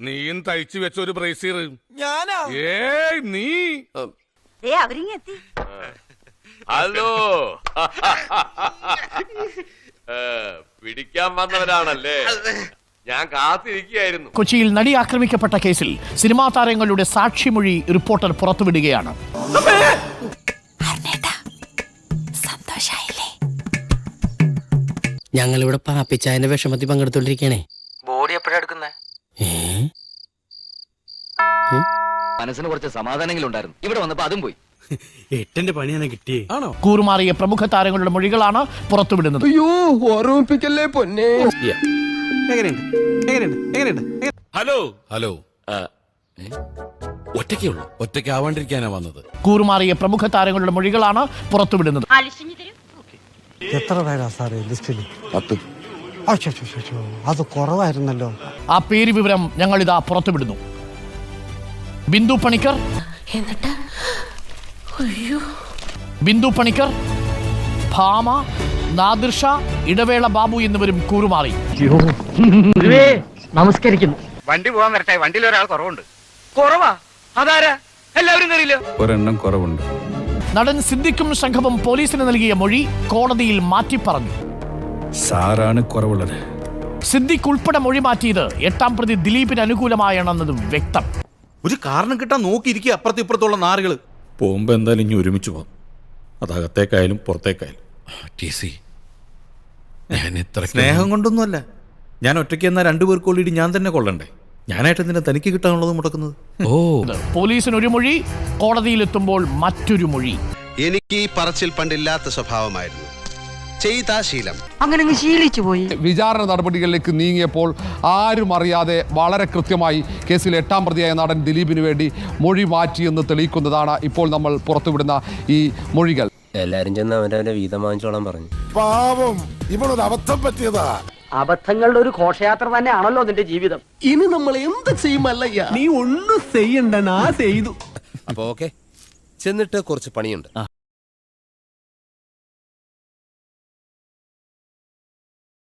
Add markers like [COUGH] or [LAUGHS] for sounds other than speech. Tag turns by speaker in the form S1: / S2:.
S1: നീയും തയ്ച്ചു വെച്ച ഒരു ബ്രേസീർ
S2: ഞാനാ?
S1: ഏയ് നീ.
S3: ദേ അവരിങ്ങെത്തി
S4: ഹലോ. പിടിക്കാൻ വന്നവരാണല്ലേ? ഞാൻ കാത്തിരിക്കുകയായിരുന്നു.
S5: കൊച്ചിയിൽ നടി ആക്രമിക്കപ്പെട്ട കേസിൽ സിനിമാ താരങ്ങളുടെ സാക്ഷിമൊഴി റിപ്പോർട്ടർ പുറത്തുവിടുകയാണ്.
S6: ഞങ്ങളിവിടെ പാപ്പിച്ചായന്റെ വിഷമത്തിൽ പങ്കെടുത്തോണ്ടിരിക്കണേ.
S2: ബോഡി എപ്പോഴാ എടുക്കുന്നേ?
S7: മനസ്സിന് കുറച്ച് സമാധാനങ്ങൾ ഉണ്ടായിരുന്നു. ഇവിടെ വന്നപ്പോ അതും പോയി. [LAUGHS]
S6: എട്ടിന്റെ പണിയാണ് കിട്ടി ആണോ?
S5: കൂറുമാറിയ പ്രമുഖ താരങ്ങളുടെ മൊഴികളാണ് പുറത്തുവിടുന്നത്.
S8: അയ്യോ ഓർമ്മിപ്പിക്കല്ലേ പൊന്നെ?
S1: ഹലോ.
S4: ഹലോ. ഒറ്റയ്ക്കേ ഒറ്റയ്ക്ക് ഒറ്റയ്ക്കാവാണ്ടിരിക്കാനാ വന്നത്.
S5: കൂറുമാറിയ പ്രമുഖ താരങ്ങളുടെ മൊഴികളാണ് പുറത്തുവിടുന്നത്.
S9: എത്ര പേരാ സാറേ ലിസ്റ്റിൽ പത്ത്. അത് കുറവായിരുന്നല്ലോ.
S5: ആ പേര് വിവരം ഞങ്ങൾ ഞങ്ങളിതാ പുറത്തുവിടുന്നു. ബിന്ദു പണിക്കർ.
S3: എന്നിട്ട്? അയ്യോ.
S5: ബിന്ദു പണിക്കർ ഭാമ നാദിർഷ ഇടവേള ബാബു എന്നിവരും കൂറുമാറി.
S6: നമസ്കരിക്കുന്നു.
S2: വണ്ടി പോവാൻ വരട്ടെ. വണ്ടിയിൽ ഒരാൾ കുറവുണ്ട്. കുറവാ? അതാരാ? എല്ലാവരും കയറിയില്ലോ?
S1: ഒരെണ്ണം കുറവുണ്ട്.
S5: നടൻ സിദ്ദിഖും സംഘവും പോലീസിന് നൽകിയ മൊഴി കോടതിയിൽ മാറ്റിപ്പറഞ്ഞു.
S1: സാറാണ് കുറവുള്ളത്.
S5: സിദ്ദിഖ് ഉൾപ്പെടെ മൊഴി മാറ്റിയത് എട്ടാം പ്രതി ദിലീപിന് അനുകൂലമായാണെന്നത് വ്യക്തം.
S10: ഒരു കാരണം കിട്ടാൻ നോക്കിയിരിക്കുക അപ്പുറത്തും ഇപ്പുറത്തുള്ള നാറുകൾ
S4: പോകുമ്പോ എന്തായാലും ഇനി ഒരുമിച്ച് പോകാം. അതകത്തേക്കായാലും പുറത്തേക്കായാലും. T C. ഞാൻ ഇത്ര
S10: സ്നേഹം കൊണ്ടൊന്നുമല്ല. ഞാൻ ഒറ്റയ്ക്ക് എന്നാൽ രണ്ടുപേർക്ക് കൊള്ളിയിട്ട് ഞാൻ തന്നെ കൊള്ളണ്ടേ? ഞാനായിട്ട് എന്തിനാ തനിക്ക് കിട്ടാനുള്ളത് മുടക്കുന്നത്?
S4: ഓ.
S5: പോലീസിന് ഒരു മൊഴി കോടതിയിലെത്തുമ്പോൾ മറ്റൊരു മൊഴി.
S11: എനിക്ക് ഈ പറച്ചിൽ പണ്ടില്ലാത്ത സ്വഭാവമായിരുന്നു. ചെയ്താ ശീലം
S6: അങ്ങനെ അങ്ങ് ശീലിച്ചു പോയി.
S8: വിചാരണ നടപടികളിലേക്ക് നീങ്ങിയപ്പോൾ ആരും അറിയാതെ വളരെ കൃത്യമായി കേസിൽ എട്ടാം പ്രതിയായ നടൻ ദിലീപിന് വേണ്ടി മൊഴി മാറ്റിയെന്ന് തെളിയിക്കുന്നതാണ് ഇപ്പോൾ നമ്മൾ പുറത്തുവിടുന്ന ഈ മൊഴികൾ.
S6: എല്ലാരും ചെന്ന് അവരവരെ വീതം വാങ്ങിച്ചോളാൻ പറഞ്ഞു.
S1: പാവം ഇവളൊരു അബദ്ധം പറ്റിയതാ.
S6: അബദ്ധങ്ങളുടെ ഒരു ഘോഷയാത്ര തന്നെയാണല്ലോ നിന്റെ ജീവിതം.
S9: ഇനി നമ്മൾ എന്ത് ചെയ്യുമല്ലയ്യ നീ ഒന്നും ചെയ്യണ്ട നാ ചെയ്തു.
S4: അപ്പൊ ഓക്കെ. ചെന്നിട്ട് കുറച്ച് പണിയുണ്ട്.